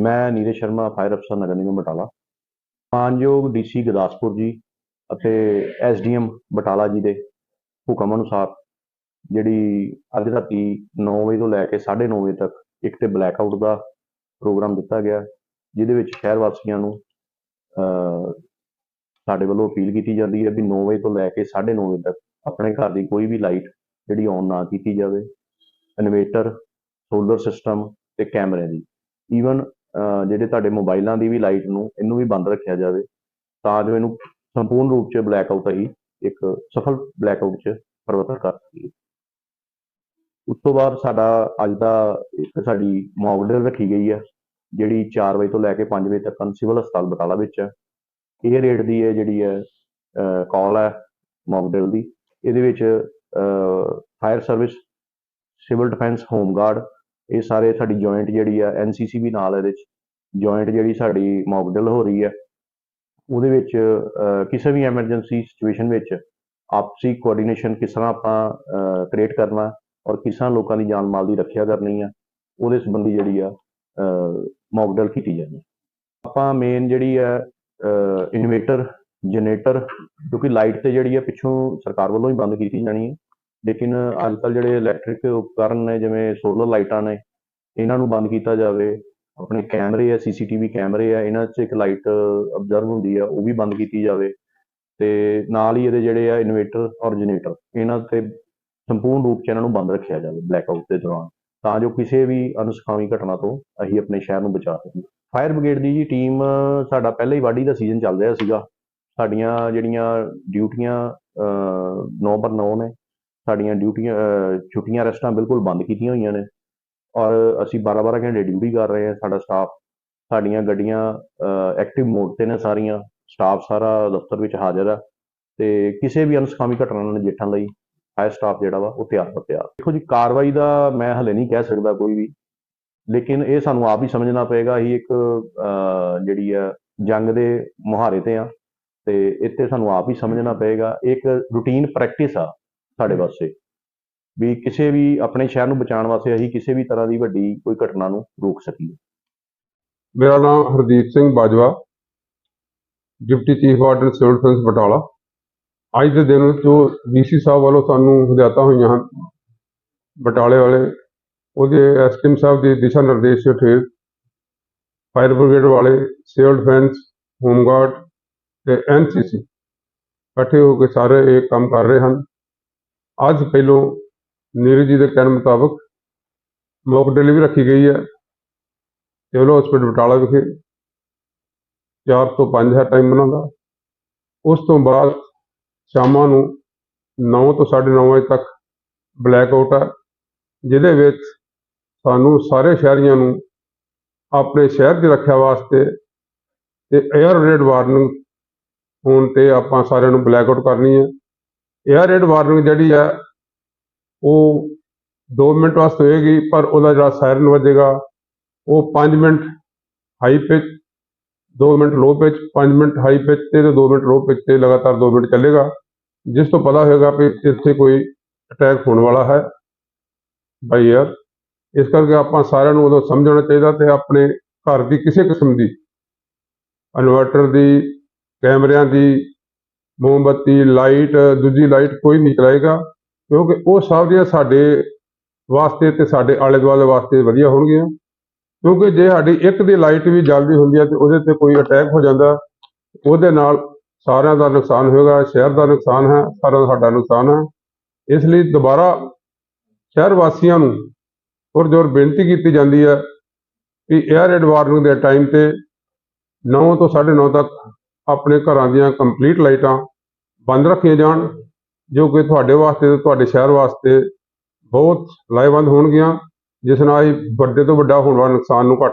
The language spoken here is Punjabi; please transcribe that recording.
ਮੈਂ ਨੀਰਜ ਸ਼ਰਮਾ ਫਾਇਰ ਅਫਸਰ ਨਗਰ ਨਿਗਮ ਬਟਾਲਾ। ਮਾਨਯੋਗ ਡੀਸੀ ਗੁਰਦਾਸਪੁਰ ਜੀ ਅਤੇ ਐਸਡੀਐਮ ਬਟਾਲਾ ਜੀ ਦੇ ਹੁਕਮ ਅਨੁਸਾਰ ਜਿਹੜੀ ਅੱਜ ਰਾਤੀ 9 ਵਜੇ ਤੋਂ ਲੈ ਕੇ 9:30 ਵਜੇ ਤੱਕ ਇੱਕ ਤੇ ਬਲੈਕ ਆਊਟ ਦਾ ਪ੍ਰੋਗਰਾਮ ਦਿੱਤਾ ਗਿਆ, ਜਿਹਦੇ ਵਿੱਚ ਸ਼ਹਿਰ ਵਾਸੀਆਂ ਨੂੰ ਸਾਡੇ ਵੱਲੋਂ ਅਪੀਲ ਕੀਤੀ ਜਾਂਦੀ ਹੈ ਵੀ 9 ਵਜੇ ਤੋਂ ਲੈ ਕੇ 9:30 ਵਜੇ ਤੱਕ ਆਪਣੇ ਘਰ ਦੀ ਕੋਈ ਵੀ ਲਾਈਟ ਜਿਹੜੀ ਔਨ ਨਾ ਕੀਤੀ ਜਾਵੇ। ਇਨਵੇਟਰ ਸੋਲਰ ਸਿਸਟਮ ਤੇ ਕੈਮਰੇ ਦੀ। ਈਵਨ ਜਿਹੜੇ ਤੁਹਾਡੇ ਮੋਬਾਈਲਾਂ ਦੀ ਵੀ ਲਾਈਟ ਨੂੰ ਇਹਨੂੰ ਵੀ ਬੰਦ ਰੱਖਿਆ ਜਾਵੇ, ਤਾਂ ਜੋ ਇਹਨੂੰ ਸੰਪੂਰਨ ਰੂਪ 'ਚ ਬਲੈਕ ਆਊਟ ਅਸੀਂ ਇੱਕ ਸਫਲ ਬਲੈਕ ਆਊਟ 'ਚ ਪਰਿਵਰਤਨ ਕਰ ਸਕੀਏ। ਉਸ ਤੋਂ ਬਾਅਦ ਸਾਡਾ ਅੱਜ ਦਾ ਇੱਕ ਸਾਡੀ ਮੌਕਡਰਿਲ ਰੱਖੀ ਗਈ ਹੈ ਜਿਹੜੀ 4 ਵਜੇ ਤੋਂ ਲੈ ਕੇ 5 ਵਜੇ ਤੱਕ ਸਿਵਲ ਹਸਪਤਾਲ ਬਟਾਲਾ ਵਿੱਚ ਹੈ ਇਹ ਰੇਟ ਦੀ ਹੈ ਜਿਹੜੀ ਹੈ ਕਾਲ ਹੈ ਮੌਕਡਰਿਲ ਦੀ। ਇਹਦੇ ਵਿੱਚ fire service civil defence home guard ਇਹ ਸਾਰੇ ਸਾਡੀ ਜੁਆਇੰਟ ਜਿਹੜੀ ਆ ਐਨਸੀਸੀ ਵੀ ਨਾਲ ਇਹਦੇ 'ਚ ਜੁਆਇੰਟ ਜਿਹੜੀ ਸਾਡੀ ਮੌਕਡਰਿਲ ਹੋ ਰਹੀ ਹੈ, ਉਹਦੇ ਵਿੱਚ ਕਿਸੇ ਵੀ ਐਮਰਜੈਂਸੀ ਸਿਚੁਏਸ਼ਨ ਵਿੱਚ ਆਪਸੀ ਕੋਆਰਡੀਨੇਸ਼ਨ ਕਿਸ ਤਰ੍ਹਾਂ ਆਪਾਂ ਕ੍ਰੀਏਟ ਕਰਨਾ ਔਰ ਕਿਸ ਤਰ੍ਹਾਂ ਲੋਕਾਂ ਦੀ ਜਾਨ ਮਾਲ ਦੀ ਰੱਖਿਆ ਕਰਨੀ ਆ, ਉਹਦੇ ਸੰਬੰਧੀ ਜਿਹੜੀ ਆ ਮੌਕਡਰਿਲ ਕੀਤੀ ਜਾਂਦੀ ਆਪਾਂ ਮੇਨ ਜਿਹੜੀ ਆ ਇਨਵੇਟਰ ਜਨਰੇਟਰ ਕਿਉਂਕਿ ਲਾਈਟ ਤੇ ਜਿਹੜੀ ਆ ਪਿੱਛੋਂ ਸਰਕਾਰ ਵੱਲੋਂ ਹੀ ਬੰਦ ਕੀਤੀ ਜਾਣੀ ਹੈ, ਲੇਕਿਨ ਅੱਜ ਕੱਲ ਜਿਹੜੇ ਇਲੈਕਟ੍ਰਿਕ ਉਪਕਰਨ ਨੇ, ਜਿਵੇਂ ਸੋਲਰ ਲਾਈਟਾਂ ਨੇ, ਇਹਨਾਂ ਨੂੰ ਬੰਦ ਕੀਤਾ ਜਾਵੇ ਆਪਣੇ ਕੈਮਰੇ ਆ, ਸੀਸੀਟੀਵੀ ਕੈਮਰੇ ਆ, ਇਹਨਾਂ 'ਚ ਇੱਕ ਲਾਈਟ ਅਬਜ਼ਰਵ ਹੁੰਦੀ ਆ, ਉਹ ਵੀ ਬੰਦ ਕੀਤੀ ਜਾਵੇ ਤੇ ਨਾਲ ਹੀ ਇਹਦੇ ਜਿਹੜੇ ਆ ਇਨਵੇਟਰ ਔਰ ਜਨਰੇਟਰ ਇਹਨਾਂ ਤੇ ਸੰਪੂਰਨ ਰੂਪ 'ਚ ਇਹਨਾਂ ਨੂੰ ਬੰਦ ਰੱਖਿਆ ਜਾਵੇ ਬਲੈਕ ਬਲੈਕਆਊਟ ਦੇ ਦੌਰਾਨ, ਤਾਂ ਜੋ ਕਿਸੇ ਵੀ ਅਨਸਖਾਵੀ ਘਟਨਾ ਤੋਂ ਅਸੀਂ ਆਪਣੇ ਸ਼ਹਿਰ ਨੂੰ ਬਚਾ ਸਕੀਏ। ਫਾਇਰ ਬ੍ਰਿਗੇਡ ਦੀ ਜੀ ਟੀਮ ਸਾਡਾ ਪਹਿਲਾਂ ਹੀ ਵਾਢੀ ਦਾ ਸੀਜ਼ਨ ਚੱਲ ਰਿਹਾ ਸੀਗਾ, ਸਾਡੀਆਂ ਜਿਹੜੀਆਂ ਡਿਊਟੀਆਂ 9 ਪਰ 9 ਨੇ, ਸਾਡੀਆਂ ਡਿਊਟੀਆਂ ਛੁੱਟੀਆਂ, ਰੈਸਟਾਂ ਬਿਲਕੁਲ ਬੰਦ ਕੀਤੀਆਂ ਹੋਈਆਂ ਨੇ ਔਰ ਅਸੀਂ 12-12 ਘੰਟੇ ਡਿਊਟੀ ਕਰ ਰਹੇ ਹਾਂ, ਸਾਡਾ ਸਟਾਫ ਸਾਡੀਆਂ ਗੱਡੀਆਂ ਐਕਟਿਵ ਮੋਡ ਤੇ ਨੇ ਸਾਰੀਆਂ ਸਟਾਫ ਸਾਰਾ ਦਫ਼ਤਰ ਵਿੱਚ ਹਾਜ਼ਰ ਆ ਤੇ ਕਿਸੇ ਵੀ ਅਨਸਖਾਵੀ ਘਟਨਾ ਨਾਲ ਨਜਿੱਠਣ ਲਈ ਹਾਇਰ ਸਟਾਫ ਜਿਹੜਾ ਵਾ ਉਹ ਤਿਆਰ ਹੋ ਤਿਆਰ। ਦੇਖੋ ਜੀ, ਕਾਰਵਾਈ ਦਾ ਮੈਂ ਹਲੇ ਨਹੀਂ ਕਹਿ ਸਕਦਾ ਕੋਈ ਵੀ, ਲੇਕਿਨ ਇਹ ਸਾਨੂੰ ਆਪ ਹੀ ਸਮਝਣਾ ਪਏਗਾ, ਅਸੀਂ ਇੱਕ ਜਿਹੜੀ ਆ ਜੰਗ ਦੇ ਮੁਹਾਰੇ ਤੇ ਆ ਤੇ ਇੱਥੇ ਸਾਨੂੰ ਆਪ ਹੀ ਸਮਝਣਾ ਪਏਗਾ, ਇੱਕ ਰੂਟੀਨ ਪ੍ਰੈਕਟਿਸ ਆ ਸਾਡੇ ਵਾਸਤੇ। ਵੀ ਕਿਸੇ ਵੀ ਆਪਣੇ ਸ਼ਹਿਰ ਨੂੰ ਬਚਾਉਣ ਵਾਸਤੇ ਅਸੀਂ ਕਿਸੇ ਵੀ ਤਰ੍ਹਾਂ ਦੀ ਵੱਡੀ ਕੋਈ ਘਟਨਾ ਨੂੰ ਰੋਕ ਸਕੀਏ। ਮੇਰਾ ਨਾਮ Hardeep Singh Bajwa, deputy chief warden civil defence Batala. ਅੱਜ ਦੇ ਦਿਨ ਜੋ ਡੀਸੀ ਸਾਹਿਬ ਵੱਲੋਂ ਸਾਨੂੰ ਹਦਾਇਤਾਂ ਹੋਈਆਂ ਹਨ, ਬਟਾਲੇ ਵਾਲੇ, ਉਹਦੇ ਐਸਟੀਐਮ ਸਾਹਿਬ ਦੇ ਦਿਸ਼ਾ ਨਿਰਦੇਸ਼ ਹੇਠ ਫਾਇਰ ਬ੍ਰਿਗੇਡ ਵਾਲੇ, ਸਿਵਲ ਡਿਫੈਂਸ, ਹੋਮਗਾਰਡ ਤੇ ਐਨਸੀਸੀ ਇਕੱਠੇ ਹੋ ਕੇ ਸਾਰੇ ਇਹ ਕੰਮ ਕਰ ਰਹੇ ਹਨ। ਅੱਜ ਪਹਿਲੋਂ ਨੀਰਜ ਜੀ ਦੇ ਕਹਿਣ ਮੁਤਾਬਕ ਮੌਕ ਡਿਲੀਵਰੀ ਰੱਖੀ ਗਈ ਹੈ ਸਿਵਲ ਹਸਪੀਟਲ ਬਟਾਲਾ ਵਿਖੇ। 4 ਤੋਂ 5 ਹੈ ਟਾਈਮ ਉਹਨਾਂ ਦਾ। ਉਸ ਤੋਂ ਬਾਅਦ ਸ਼ਾਮਾਂ ਨੂੰ 9 ਤੋਂ 9:30 ਵਜੇ ਤੱਕ ਬਲੈਕ ਆਊਟ ਹੈ, ਜਿਹਦੇ ਵਿੱਚ ਸਾਨੂੰ ਸਾਰੇ ਸ਼ਹਿਰੀਆਂ ਨੂੰ ਆਪਣੇ ਸ਼ਹਿਰ ਦੀ ਰੱਖਿਆ ਵਾਸਤੇ ਤੇ 에ਅਰ ਰੇਡ ਵਾਰਨਿੰਗ ਹੋਣ ਤੇ ਆਪਾਂ ਸਾਰਿਆਂ ਨੂੰ ਬਲੈਕ ਆਊਟ ਕਰਨੀ ਹੈ। 에ਅਰ ਰੇਡ ਵਾਰਨਿੰਗ ਜਿਹੜੀ ਹੈ ਉਹ 2 ਮਿੰਟ ਵਾਸਤੇ ਹੋਏਗੀ, ਪਰ ਉਹਦਾ ਜਿਹੜਾ ਸਾਇਰਨ ਵੱਜੇਗਾ, ਉਹ 5 minute high pitch 2 minute low pitch 5 minute high pitch ਤੇ 2 ਮਿੰਟ ਲੋ ਪਿਚ ਤੇ ਲਗਾਤਾਰ 2 ਮਿੰਟ ਚੱਲੇਗਾ। ਜਿਸ ਤੋਂ ਪਤਾ ਹੋਏਗਾ ਕਿ ਇੱਥੇ ਕੋਈ ਅਟੈਕ ਹੋਣ ਵਾਲਾ ਹੈ ਬਾਈ ਏਅਰ ਇਸ ਕਰਕੇ ਆਪਾਂ ਸਾਰਿਆਂ ਨੂੰ ਉਦੋਂ ਸਮਝਣਾ ਚਾਹੀਦਾ ਤੇ ਆਪਣੇ ਘਰ ਦੀ ਕਿਸੇ ਕਿਸਮ ਦੀ ਇਨਵਰਟਰ ਦੀ, ਕੈਮਰਿਆਂ ਦੀ, ਮੋਮਬੱਤੀ ਲਾਈਟ ਦੂਜੀ ਲਾਈਟ ਕੋਈ ਨਹੀਂ ਚਲਾਏਗਾ। ਕਿਉਂਕਿ ਉਹ ਸਭ ਦੀਆਂ ਸਾਡੇ ਵਾਸਤੇ ਤੇ ਸਾਡੇ ਆਲੇ ਦੁਆਲੇ ਵਾਸਤੇ ਵਧੀਆ ਹੋਣਗੀਆਂ। ਕਿਉਂਕਿ ਜੇ ਸਾਡੀ ਇੱਕ ਦੀ ਲਾਈਟ ਵੀ ਜਲਦੀ ਹੁੰਦੀ ਹੈ ਤੇ ਉਹਦੇ ਤੇ ਕੋਈ ਅਟੈਕ ਹੋ ਜਾਂਦਾ, ਉਹਦੇ ਨਾਲ ਸਾਰਿਆਂ ਦਾ ਨੁਕਸਾਨ ਹੋਏਗਾ, ਸ਼ਹਿਰ ਦਾ ਨੁਕਸਾਨ ਹੈ, ਸਾਰਿਆਂ ਦਾ ਸਾਡਾ ਨੁਕਸਾਨ ਹੈ। ਇਸ ਲਈ ਦੁਬਾਰਾ ਸ਼ਹਿਰ ਵਾਸੀਆਂ ਨੂੰ ਹੋਰ ਜ਼ੋਰ ਬੇਨਤੀ ਕੀਤੀ ਜਾਂਦੀ ਹੈ ਕਿ 에ਅਰ ਰੇਡ ਵਾਰਨਿੰਗ ਦੇ ਟਾਈਮ ਤੇ 9 ਤੋਂ 9:30 ਤੱਕ ਆਪਣੇ ਘਰਾਂ ਦੀਆਂ ਕੰਪਲੀਟ ਲਾਈਟਾਂ ਬੰਦ ਰੱਖੀਆਂ ਜਾਣ। ਜੋ ਕਿ ਤੁਹਾਡੇ ਵਾਸਤੇ ਤੇ ਤੁਹਾਡੇ ਸ਼ਹਿਰ ਵਾਸਤੇ ਬਹੁਤ ਲਾਹੇਵੰਦ ਹੋਣਗੀਆਂ, ਜਿਸ ਨਾਲ ਇਹ ਵੱਡੇ ਤੋਂ ਵੱਡਾ ਹੋਣ ਵਾਲਾ ਨੁਕਸਾਨ ਨੂੰ ਘੱਟ